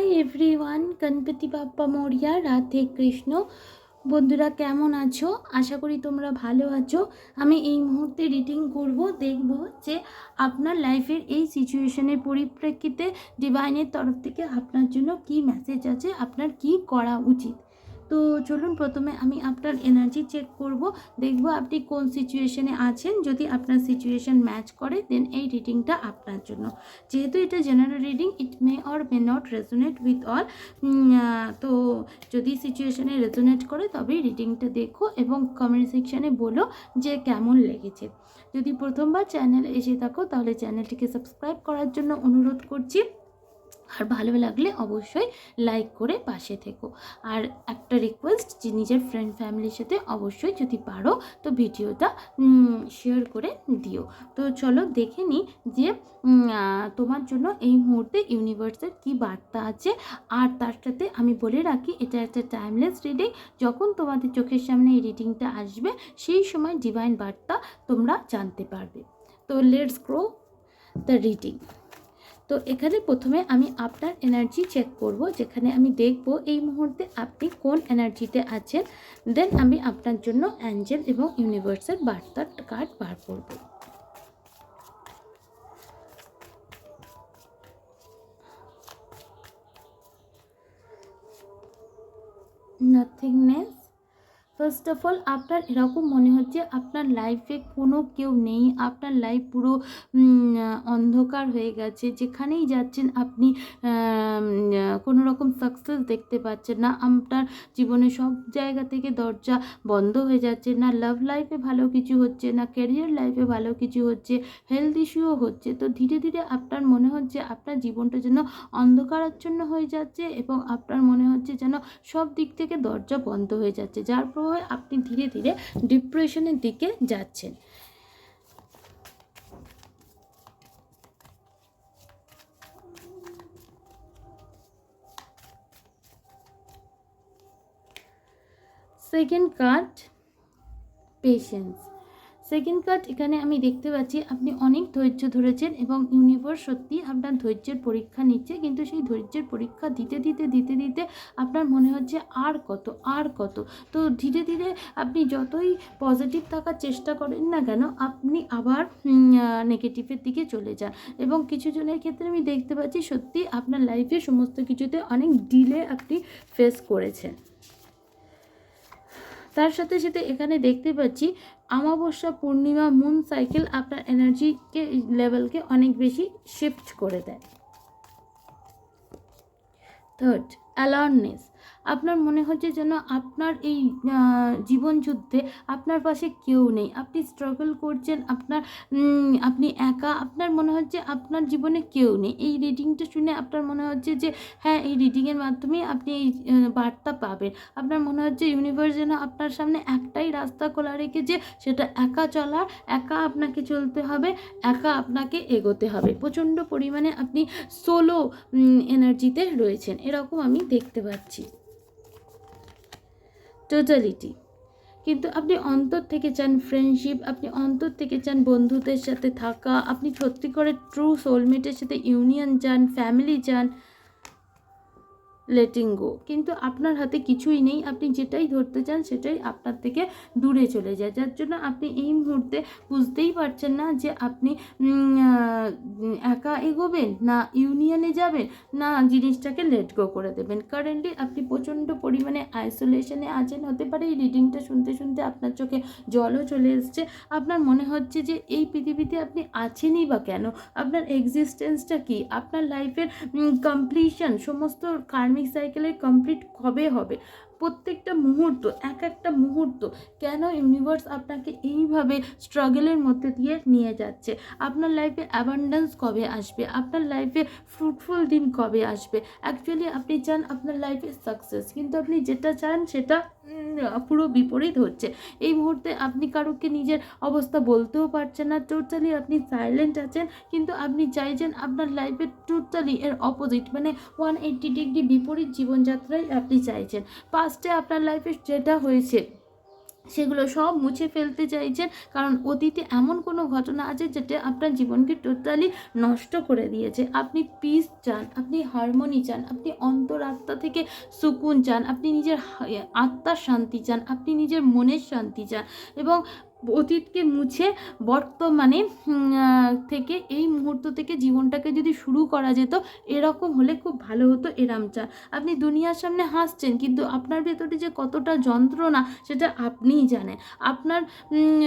Hi everyone, Ganapati Bappa মরিয়া, রাধে কৃষ্ণ। বন্ধুরা, কেমন আছো? আশা করি তোমরা ভালো আছো। আমি এই মুহূর্তে রিডিং করব, দেখব যে আপনার লাইফের এই সিচুয়েশনের পরিপ্রেক্ষিতে ডিভাইনের তরফ থেকে আপনার জন্য কি মেসেজ আছে, আপনার কি করা উচিত। তো চলুন প্রথমে আমি আপনার এনার্জি চেক করব। দেখব আপনি কোন সিচুয়েশনে আছেন। যদি আপনার সিচুয়েশন ম্যাচ করে দেন এই রিডিংটা আপনার জন্য। যেহেতু এটা general reading it may or may not resonate with all তো যদি সিচুয়েশনে রেজোনেট করে, তবেই রিডিংটা দেখো এবং কমেন্ট সেকশানে বলো যে কেমন লেগেছে। যদি প্রথমবার চ্যানেল এসে থাকো, তাহলে চ্যানেলটিকে সাবস্ক্রাইব করার জন্য অনুরোধ করছি। আর ভালো লাগলে অবশ্যই লাইক করে পাশে থেকো। আর একটা রিকোয়েস্ট যে নিজের ফ্রেন্ড ফ্যামিলির সাথে অবশ্যই যদি পারো, তো ভিডিওটা শেয়ার করে দিও। তো চলো দেখে নিই যে তোমার জন্য এই মুহূর্তে ইউনিভার্সের কি বার্তা আছে। আর তার সাথে আমি বলে রাখি, এটা একটা টাইমলেস রিডিং যখন তোমাদের চোখের সামনে এই রিডিংটা আসবে, সেই সময় ডিভাইন বার্তা তোমরা জানতে পারবে। তো লেটস গ্রো দ্য রিডিং তো এখানে প্রথমে আমি আপনার এনার্জি চেক করব, যেখানে আমি দেখব এই মুহূর্তে আপনি কোন এনার্জিতে আছেন। দেন আমি আপনার জন্য অ্যাঞ্জেল এবং ইউনিভার্সের বার্তার কার্ড বার করব। নাথিংনেস ফার্স্ট অফ অল আপনার এরকম মনে হচ্ছে আপনার লাইফে কোনো কেউ নেই, আপনার লাইফ পুরো অন্ধকার হয়ে গেছে। যেখানেই যাচ্ছেন আপনি কোনো রকম সাকসেস দেখতে পাচ্ছেন না। আপনার জীবনে সব জায়গা থেকে দরজা বন্ধ হয়ে যাচ্ছে না। লাভ লাইফে ভালো কিছু হচ্ছে না। ক্যারিয়ার লাইফে ভালো কিছু হচ্ছে হেলথ ইস্যুও হচ্ছে। তো ধীরে ধীরে আপনার মনে হচ্ছে আপনার জীবনটা যেন অন্ধকারাচ্ছন্ন হয়ে যাচ্ছে এবং আপনার মনে হচ্ছে যেন সব দিক থেকে দরজা বন্ধ হয়ে যাচ্ছে। যার প্রভাবে আপনি ধীরে ধীরে ডিপ্রেশনের দিকে যাচ্ছেন। Second card patience second card এখানে আমি দেখতে পাচ্ছি আপনি অনেক ধৈর্য ধরেছেন এবং ইউনিভার্স সত্যি আপনার ধৈর্যের পরীক্ষা নিচ্ছে, কিন্তু সেই ধৈর্যের পরীক্ষা দিতে দিতে দিতে দিতে আপনার মনে হচ্ছে আর কত আর কত। তো ধীরে ধীরে আপনি যতই পজিটিভ থাকার চেষ্টা করেন না কেন, আপনি আবার নেগেটিভের দিকে চলে যান। এবং কিছু জনের ক্ষেত্রে আমি দেখতে পাচ্ছি সত্যি আপনার লাইফে সমস্ত কিছুতে অনেক ডিলে আপনি ফেস করেছেন। তার সাথে সাথে এখানে দেখতে পাচ্ছি আমাবস্যা পূর্ণিমা মুন সাইকেল আপনার এনার্জিকে লেভেলকে অনেক বেশি শিফট করে দেয়। থার্ড অ্যালার্নেস আপনার মনে হচ্ছে যেন আপনার এই আহ, জীবনযুদ্ধে আপনার পাশে কেউ নেই। আপনি স্ট্রাগল করছেন আপনার আপনি একা আপনার মনে হচ্ছে আপনার জীবনে কেউ নেই। এই রিডিংটা শুনে আপনার মনে হচ্ছে যে হ্যাঁ এই রিডিংয়ের মাধ্যমে আপনি এই বার্তা পাবেন। আপনার মনে হচ্ছে ইউনিভার্স যেন আপনার সামনে একটাই রাস্তা খোলা রেখেছে সেটা একা চলার একা আপনাকে চলতে হবে একা আপনাকে এগোতে হবে। প্রচণ্ড পরিমাণে আপনি সোলো এনার্জিতে রয়েছেন। এরকম আমি দেখতে পাচ্ছি। টোটালিটি কিন্তু আপনি অন্তর থেকে চান ফ্রেন্ডশিপ আপনি অন্তর থেকে চান বন্ধুদের সাথে থাকা, আপনি সত্যি করে ট্রু সোলমেটের সাথে ইউনিয়ন চান ফ্যামিলি চান লেটিং গো কিন্তু আপনার হাতে কিছুই নেই, আপনি যেটাই ধরতে চান সেটাই আপনার থেকে দূরে চলে যায়। যার জন্য আপনি এই মুহূর্তে বুঝতেই পারছেন না যে আপনি একা এগোবেন না ইউনিয়নে যাবেন, না জিনিসটাকে লেট গো করে দেবেন। কারেন্টলি আপনি প্রচণ্ড পরিমাণে আইসোলেশনে আছেন। হতে পারে এই রিডিংটা শুনতে শুনতে আপনার চোখে জলও চলে এসছে। আপনার মনে হচ্ছে যে এই পৃথিবীতে আপনি আছেনই বা কেন? আপনার এক্সিস্টেন্সটা কি? আপনার লাইফের কমপ্লিশন সমস্ত কার্মিক সাইকেলের কমপ্লিট কবে হবে? প্রত্যেকটা মুহূর্ত, এক একটা মুহূর্ত কেন ইউনিভার্স আপনাকে এইভাবে স্ট্রাগলের মধ্যে দিয়ে নিয়ে যাচ্ছে? আপনার লাইফে অ্যাবান্ডেন্স কবে আসবে? আপনার লাইফে ফ্রুটফুল দিন কবে আসবে? অ্যাকচুয়ালি আপনি চান আপনার লাইফে সাকসেস কিন্তু আপনি যেটা চান সেটা পুরো বিপরীত হচ্ছে। এই মুহূর্তে আপনি কারোকে নিজের অবস্থা বলতেও পারছেন না টোটালি আপনি সাইলেন্ট আছেন, কিন্তু আপনি চাইছেন আপনার লাইফে টোটালি এর অপোজিট মানে ওয়ান এইট্টি ডিগ্রি বিপরীত জীবনযাত্রায় আপনি চাইছেন। পাস্টে আপনার লাইফে যেটা হয়েছে সেগুলো সব মুছে ফেলতে চাইছেন। কারণ অতীতে এমন কোনো ঘটনা আছে যেটা আপনার জীবনকে টোটালি নষ্ট করে দিয়েছে। আপনি পিস চান, আপনি হারমোনি চান, আপনি অন্তরাত্মা থেকে সুকুন চান, আপনি নিজের আত্মার শান্তি চান, আপনি নিজের মনের শান্তি চান। এবং অতীতকে মুছে বর্তমানে থেকে এই মুহূর্ত থেকে জীবনটাকে যদি শুরু করা যেত এরকম হলে খুব ভালো হতো এরাম চান আপনি দুনিয়ার সামনে হাসছেন কিন্তু আপনার ভেতরে যে কতটা যন্ত্রণা সেটা আপনিই জানেন। আপনার উম,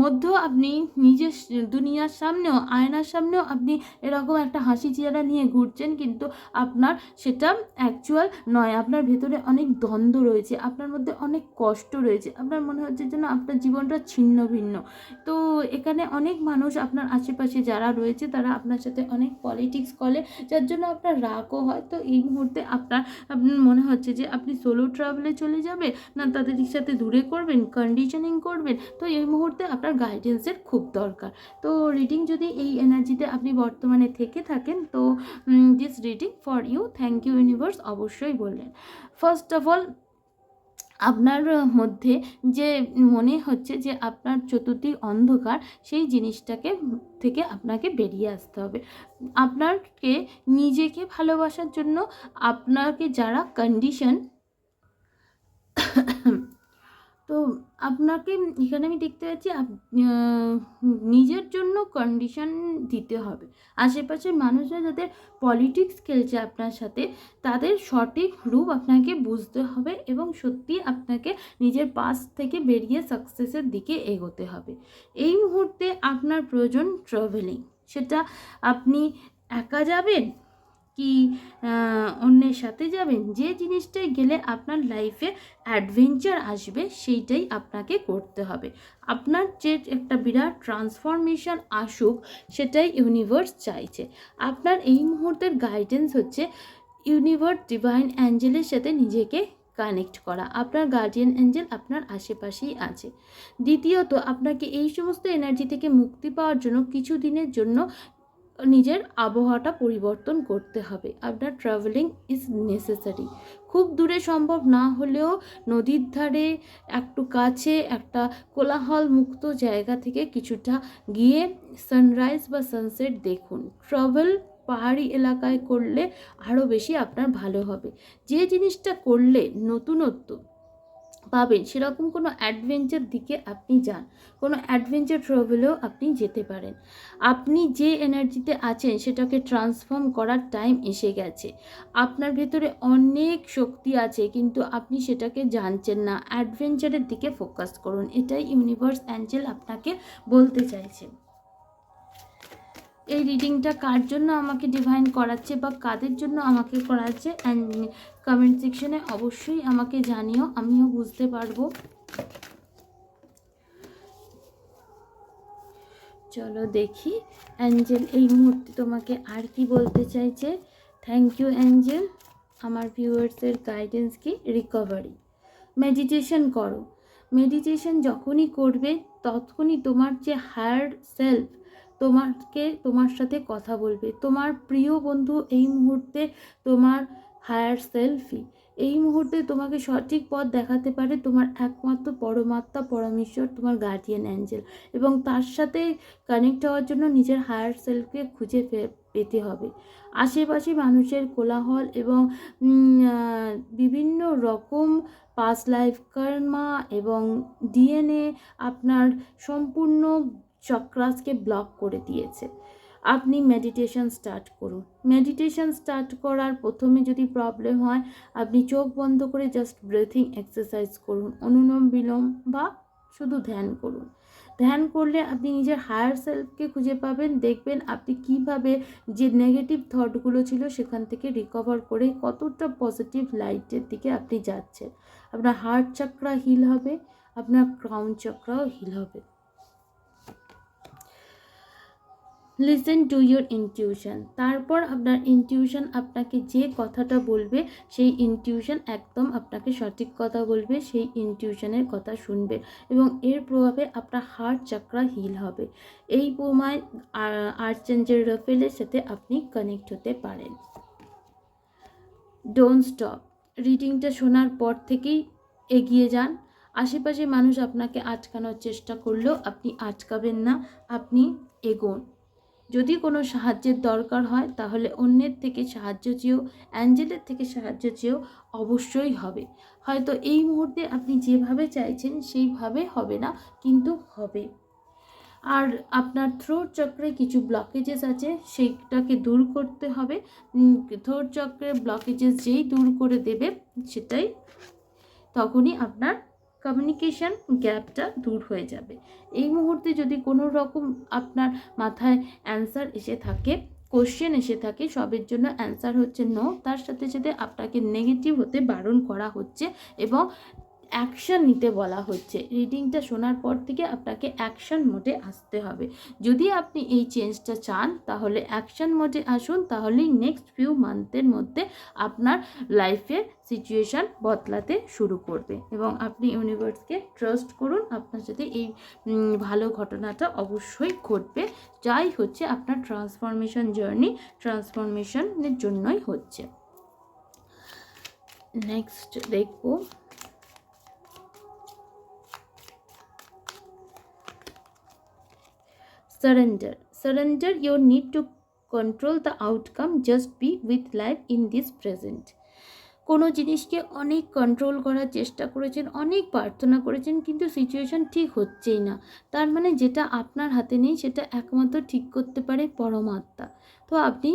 মধ্যেও আপনি নিজের দুনিয়ার সামনেও, আয়নার সামনেও আপনি এরকম একটা হাসি চেহারা নিয়ে ঘুরছেন, কিন্তু আপনার সেটা অ্যাকচুয়াল নয়। আপনার ভেতরে অনেক দ্বন্দ্ব রয়েছে, আপনার মধ্যে অনেক কষ্ট রয়েছে, আপনার মনে হচ্ছে যেন আপনার জীবনটা ছিন্ন ভিন্ন। তো এখানে অনেক মানুষ আপনার আশেপাশে যারা রয়েছে, তারা আপনার সাথে অনেক পলিটিক্স করে, যার জন্য আপনার রাগও হয়। তো এই মুহূর্তে আপনার আপনার মনে হচ্ছে যে আপনি সোলো ট্রাভেলে চলে যাবে না তাদের সাথে দূরে করবেন কন্ডিশনিং করবেন? তো এই মুহূর্তে আপনার গাইডেন্সের খুব দরকার। তো রিডিং যদি এই এনার্জিতে আপনি বর্তমানে থেকে থাকেন, তো this reading for you thank you universe অবশ্যই বললেন। ফার্স্ট অফ অল আপনার মধ্যে যে মনে হচ্ছে যে আপনার চতুর্দিক অন্ধকার, সেই জিনিসটাকে থেকে আপনাকে বেরিয়ে আসতে হবে। আপনাকে, নিজেকে ভালোবাসার জন্য আপনাকে যারা কন্ডিশন তো আপনাকে এখানে আমি দেখতে পাচ্ছি নিজের জন্য কন্ডিশন দিতে হবে। আশেপাশের মানুষরা যাদের পলিটিক্স খেলছে আপনার সাথে, তাদের সঠিক রূপ আপনাকে বুঝতে হবে এবং সত্যি আপনাকে নিজের পাস থেকে বেরিয়ে সাকসেসের দিকে এগোতে হবে। এই মুহূর্তে আপনার প্রয়োজন ট্রাভেলিং সেটা আপনি একা যাবেন কি অন্যের সাথে যাবেন? যে জিনিসটায় গেলে আপনার লাইফে অ্যাডভেঞ্চার আসবে, সেইটাই আপনাকে করতে হবে। আপনার যে একটা বিরাট ট্রান্সফরমেশন আসুক, সেটাই ইউনিভার্স চাইছে। আপনার এই মুহূর্তের গাইডেন্স হচ্ছে ইউনিভার্স ডিভাইন অ্যাঞ্জেলের সাথে নিজেকে কানেক্ট করা। আপনার গার্ডিয়ান অ্যাঞ্জেল আপনার আশেপাশেই আছে। দ্বিতীয়ত, আপনাকে এই সমস্ত এনার্জি থেকে মুক্তি পাওয়ার জন্য কিছু দিনের জন্য নিজের আবহাওয়াটা পরিবর্তন করতে হবে। আপনার ট্রাভেলিং ইজ নেসেসারি খুব দূরে সম্ভব না হলেও নদীর ধারে একটু কাছে একটা কোলাহল মুক্ত জায়গা থেকে কিছুটা গিয়ে সানরাইজ বা সানসেট দেখুন। ট্রাভেল পাহাড়ি এলাকায় করলে আরও বেশি আপনার ভালো হবে। যে জিনিসটা করলে নতুনত্ব পাবেন। সেরকম কোনো অ্যাডভেঞ্চার দিকে আপনি যান। কোনো অ্যাডভেঞ্চার ট্রাভেলেও আপনি যেতে পারেন। আপনি যে এনার্জিতে আছেন, সেটাকে ট্রান্সফর্ম করার টাইম এসে গেছে। আপনার ভেতরে অনেক শক্তি আছে, কিন্তু আপনি সেটাকে জানছেন না। অ্যাডভেঞ্চারের দিকে ফোকাস করুন। এটাই ইউনিভার্স অ্যাঞ্জেল আপনাকে বলতে চাইছে। এই রিডিংটা কার জন্য আমাকে ডিভাইন করাচ্ছে বা কাদের জন্য আমাকে করাচ্ছে? অ্যান্ড কমেন্ট সেকশনে অবশ্যই আমাকে জানিও, আমিও বুঝতে পারব। চলো দেখি। অ্যাঞ্জেল, এই মুহূর্তে তোমাকে আর কি বলতে চাইছে? Thank you angel. আমার ভিউয়ার্সের গাইডেন্স কি? রিকভারি মেডিটেশন করো। মেডিটেশন যখনই করবে, তখনই তোমার যে হায়ার সেলফ তোমাকে, তোমার সাথে কথা বলবে। তোমার প্রিয় বন্ধু এই মুহূর্তে তোমার হায়ার সেলফি এই মুহূর্তে তোমাকে সঠিক পথ দেখাতে পারে তোমার একমাত্র পরমাত্মা, পরমেশ্বর, তোমার গার্ডিয়ান অ্যাঞ্জেল এবং তার সাথে কানেক্ট হওয়ার জন্য নিজের হায়ার সেলফকে খুঁজে পেতে হবে। আশেপাশে মানুষের কোলাহল এবং বিভিন্ন রকম পাস লাইফ কর্মা এবং ডিএনএ আপনার সম্পূর্ণ চক্রাসকে ব্লক করে দিয়েছে। আপনি মেডিটেশন স্টার্ট করুন। মেডিটেশন স্টার্ট করার প্রথমে যদি প্রবলেম হয়, আপনি চোখ বন্ধ করে জাস্ট ব্রেথিং এক্সারসাইজ করুন। অনুলোম বিলোম বা শুধু ধ্যান করুন। ধ্যান করলে আপনি নিজের হায়ার সেলফকে খুঁজে পাবেন। দেখবেন আপনি কীভাবে যে নেগেটিভ থটগুলো ছিল সেখান থেকে রিকভার করে কতটা পজিটিভ লাইটের দিকে আপনি যাচ্ছেন। আপনার হার্ট চক্রা হিল হবে, আপনার ক্রাউন চক্রাও হিল হবে। লিসেন টু ইউর ইনটিউশন তারপর আপনার ইনটিউশন আপনাকে যে কথাটা বলবে, সেই ইনটিউশন একদম আপনাকে সঠিক কথা বলবে, সেই ইনটিউশনের কথা শুনবে এবং এর প্রভাবে আপনার হার্ট চক্রা হিল হবে। এই প্রমায় আর্চেঞ্জের রফেলের সাথে আপনি কানেক্ট হতে পারেন। ডোন্ট স্টপ রিডিংটা শোনার পর থেকেই এগিয়ে যান। আশেপাশে মানুষ আপনাকে আটকানোর চেষ্টা করলেও আপনি আটকাবেন না, আপনি এগোন। যদি কোনো সাহায্যের দরকার হয়, তাহলে অন্যের থেকে সাহায্য চেয়েও, অ্যাঞ্জেলের থেকে সাহায্য চেয়েও অবশ্যই হবে। হয়তো এই মুহূর্তে আপনি যেভাবে চাইছেন, সেইভাবে হবে না, কিন্তু হবে। আর আপনার থ্রোট চক্রে কিছু ব্লকেজেস আছে, সেইটাকে দূর করতে হবে। থ্রোট চক্রের ব্লকেজেস যেই দূর করে দেবে, সেটাই তখনই আপনার কমিউনিকেশন গ্যাপটা দূর হয়ে যাবে। এই মুহূর্তে যদি কোনো রকম আপনার মাথায় অ্যান্সার এসে থাকে কোশ্চেন এসে থাকে, সবের জন্য অ্যান্সার হচ্ছে নো তার সাথে সাথে আপনাকে নেগেটিভ হতে বারণ করা হচ্ছে এবং অ্যাকশন নিতে বলা হচ্ছে। রিডিংটা শোনার পর থেকে আপনাকে অ্যাকশন মোডে আসতে হবে। যদি আপনি এই চেঞ্জটা চান, তাহলে অ্যাকশন মোডে আসুন, তাহলেই নেক্সট ফিউ মান্থের মধ্যে আপনার লাইফের সিচুয়েশান বদলাতে শুরু করবে এবং আপনি ইউনিভার্সকে ট্রাস্ট করুন, আপনার সাথে এই ভালো ঘটনাটা অবশ্যই ঘটবে। যাই হচ্ছে আপনার ট্রান্সফরমেশন জার্নি ট্রান্সফরমেশনের জন্যই হচ্ছে। নেক্সট দেখব। Surrender. Surrender your need to control the outcome. Just be with life in this present. কোনো জিনিসকে অনেক কন্ট্রোল করার চেষ্টা করেছেন, অনেক প্রার্থনা করেছেন, কিন্তু সিচুয়েশন ঠিক হচ্ছেই না। তার মানে যেটা আপনার হাতে নেই, সেটা একমাত্র ঠিক করতে পারে পরমাত্মা। তো আপনি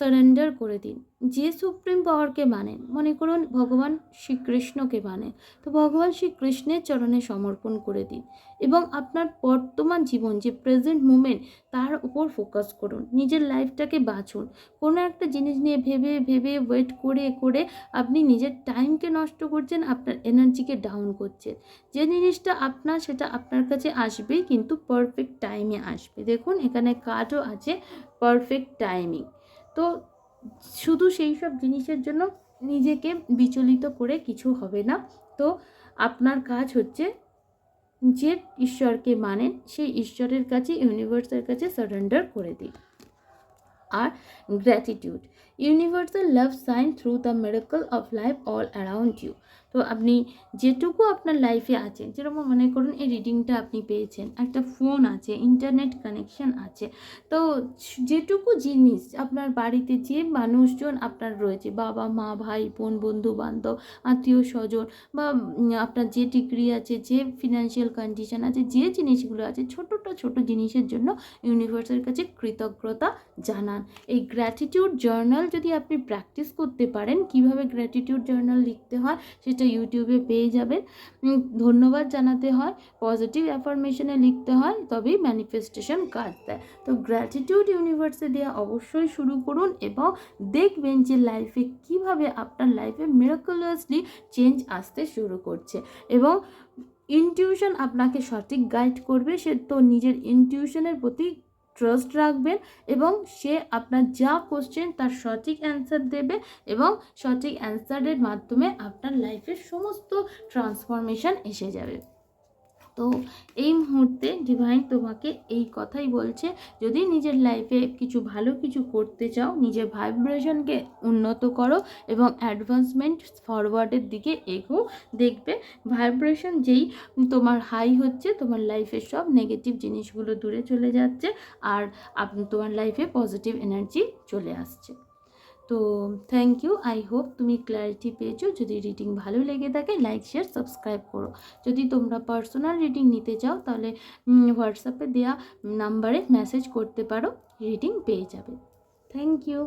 সারেন্ডার করে দিন। যে সুপ্রিম পাওয়ারকে মানেন মনে করুন ভগবান শ্রীকৃষ্ণকে মানেন তো ভগবান শ্রীকৃষ্ণের চরণে সমর্পণ করে দিন এবং আপনার বর্তমান জীবন, যে প্রেজেন্ট মুমেন্ট তার উপর ফোকাস করুন। নিজের লাইফটাকে বাঁচুন। কোনো একটা জিনিস নিয়ে ভেবে ভেবে ওয়েট করে করে আপনি নিজের টাইমকে নষ্ট করছেন, আপনার এনার্জিকে ডাউন করছেন। যে জিনিসটা আপনার, সেটা আপনার কাছে আসবেই, কিন্তু পারফেক্ট টাইমে আসবে। দেখুন, এখানে কার্ডও আছে পারফেক্ট টাইমিং তো শুধু সেই সব জিনিসের জন্য নিজেকে বিচলিত করে কিছু হবে না। তো আপনার কাজ হচ্ছে যে ঈশ্বরকে মানেন, সেই ঈশ্বরের কাছে, ইউনিভার্সের কাছে সারেন্ডার করে দিন। আর gratitude universal love shine through the miracle of life all around you তো আপনি যেটুকু আপনার লাইফে আছে যেরকম মনে করুন এই রিডিংটা আপনি পেয়েছেন, একটা ফোন আছে ইন্টারনেট কানেকশন আছে, তো যেটুকু জিনিস আপনার বাড়িতে যে মানুষজন আপনার রয়েছে, বাবা, মা, ভাই, বোন, বন্ধু, বান্ধব, আত্মীয়, স্বজন বা আপনার যে ডিগ্রি আছে, যে ফিনান্সিয়াল কন্ডিশন আছে, যে জিনিসগুলো আছে, ছোটোটা ছোট জিনিসের জন্য ইউনিভার্সের কাছে কৃতজ্ঞতা জানান। এই গ্র্যাটিটিউড জার্নাল যদি আপনি প্র্যাকটিস করতে পারেন, কীভাবে গ্র্যাটিটিউড জার্নাল লিখতে হয় সেটা ইউটিউবে পেয়ে যাবেন। ধন্যবাদ জানাতে হয় পজিটিভ অ্যাফার্মেশনে লিখতে হয়, তবেই ম্যানিফেস্টেশন কাজ দেয় তো গ্র্যাটিটিউড ইউনিভার্সে দেওয়া অবশ্যই শুরু করুন এবং দেখবেন যে লাইফে কীভাবে আপনার লাইফে মিরাকুলাসলি চেঞ্জ আসতে শুরু করছে এবং ইনটিউশন আপনাকে সঠিক গাইড করবে, সে তো নিজের ইনটিউশনের প্রতি ট্রাস্ট রাখবেন এবং সে আপনার যা কোশ্চেন তার সঠিক অ্যান্সার দেবে এবং সঠিক অ্যান্সারের মাধ্যমে আপনার লাইফের সমস্ত ট্রান্সফরমেশান এসে যাবে। তো এই মুহূর্তে ডিভাইন তোমাকে এই কথাই বলছে, যদি নিজের লাইফে কিছু ভালো কিছু করতে চাও, নিজের ভাইব্রেশনকে উন্নত করো এবং অ্যাডভান্সমেন্ট ফরওয়ার্ডের দিকে এগো দেখবে ভাইব্রেশন যেই তোমার হাই হচ্ছে, তোমার লাইফের সব নেগেটিভ জিনিসগুলো দূরে চলে যাচ্ছে আর তোমার লাইফে পজিটিভ এনার্জি চলে আসছে। তো থ্যাংক ইউ আই হোপ তুমি ক্ল্যারিটি পেয়েছ। যদি রিডিং ভালো লেগে থাকে লাইক শেয়ার সাবস্ক্রাইব করো। যদি তোমরা পার্সোনাল রিডিং নিতে চাও, তাহলে হোয়াটসঅ্যাপে দেওয়া নাম্বারে মেসেজ করতে পারো। রিডিং পেয়ে যাবে। Thank you